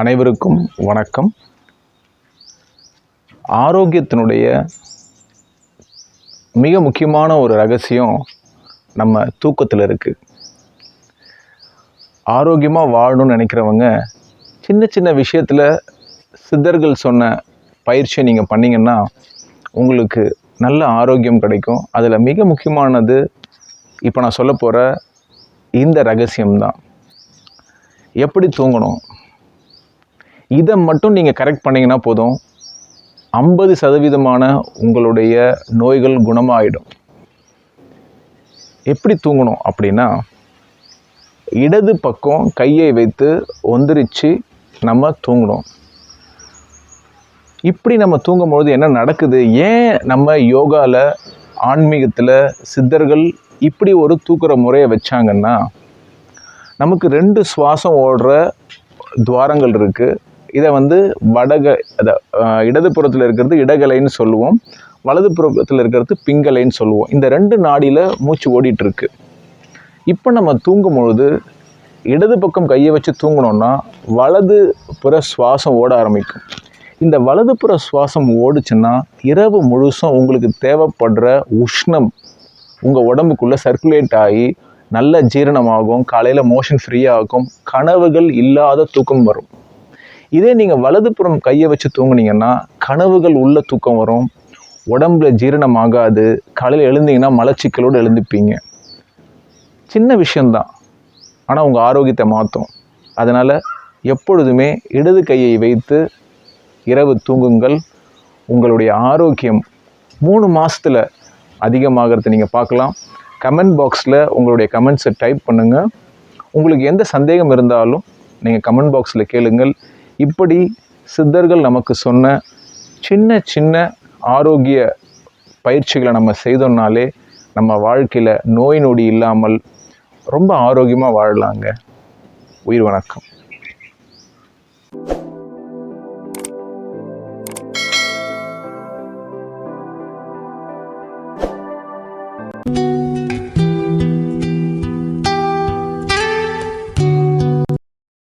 அனைவருக்கும் வணக்கம். ஆரோக்கியத்தினுடைய மிக முக்கியமான ஒரு ரகசியம் நம்ம தூக்கத்தில் இருக்குது ஆரோக்கியமாக வாழணும்னு நினைக்கிறவங்க சின்ன சின்ன விஷயத்தில் சித்தர்கள் சொன்ன பயிற்சியை நீங்கள் பண்ணீங்கன்னா உங்களுக்கு நல்ல ஆரோக்கியம் கிடைக்கும். அதில் மிக முக்கியமானது இப்போ நான் சொல்ல போகிற இந்த ரகசியம்தான். எப்படி தூங்கணும்? இதை மட்டும் நீங்கள் கரெக்ட் பண்ணிங்கன்னா போதும். ஐம்பது சதவீதமான உங்களுடைய நோய்கள் குணமாயிடும். எப்படி தூங்கணும் அப்படின்னா இடது பக்கம் கையை வைத்து ஒந்திரிச்சு நம்ம தூங்கணும். இப்படி நம்ம தூங்கும்பொழுது என்ன நடக்குது? ஏன் நம்ம யோகாவில் ஆன்மீகத்தில் சித்தர்கள் இப்படி ஒரு தூக்குற முறையை வச்சாங்கன்னா நமக்கு ரெண்டு சுவாசம் ஓடுற துவாரங்கள் இருக்குது இதை வந்து வடக அத அஹ், இடதுபுறத்தில் இருக்கிறது இடகலைன்னு சொல்லுவோம். வலதுபுறத்தில் இருக்கிறது பிங்கலைன்னு சொல்லுவோம். இந்த ரெண்டு நாடியில் மூச்சு ஓடிட்டுருக்கு. இப்போ நம்ம தூங்கும் பொழுது இடது பக்கம் கையை வச்சு தூங்கினோம்னா வலது புற சுவாசம் ஓட ஆரம்பிக்கும். இந்த வலது புற சுவாசம் ஓடுச்சுன்னா இரவு முழுசும் உங்களுக்கு தேவைப்படுற உஷ்ணம் உங்கள் உடம்புக்குள்ளே சர்க்குலேட் ஆகி நல்ல ஜீரணமாகும் காலையில் மோஷன் ஃப்ரீயாகும் கனவுகள் இல்லாத தூக்கம் வரும். இதே நீங்கள் வலதுபுறம் கையை வச்சு தூங்குனீங்கன்னா கனவுகள் உள்ள தூக்கம் வரும். உடம்புல ஜீரணம் ஆகாது. காலையில் எழுந்தீங்கன்னா மலச்சிக்கலோடு எழுந்துப்பீங்க. சின்ன விஷயந்தான் ஆனால் உங்கள் ஆரோக்கியத்தை மாற்றும் அதனால் எப்பொழுதுமே இடது கையை வைத்து இரவு தூங்குங்கள். உங்களுடைய ஆரோக்கியம் மூணு மாதத்தில் அதிகமாகிறத நீங்கள் பார்க்கலாம். கமெண்ட் பாக்ஸில் உங்களுடைய கமெண்ட்ஸை டைப் பண்ணுங்கள் உங்களுக்கு எந்த சந்தேகம் இருந்தாலும் நீங்கள் கமெண்ட் பாக்ஸில் கேளுங்கள். இப்படி சித்தர்கள் நமக்கு சொன்ன சின்ன சின்ன ஆரோக்கிய பயிற்சிகளை நம்ம செய்தோம்னாலே நம்ம வாழ்க்கையில் நோய் நொடி இல்லாமல் ரொம்ப ஆரோக்கியமாக வாழலாங்க. உயிர் வணக்கம். thank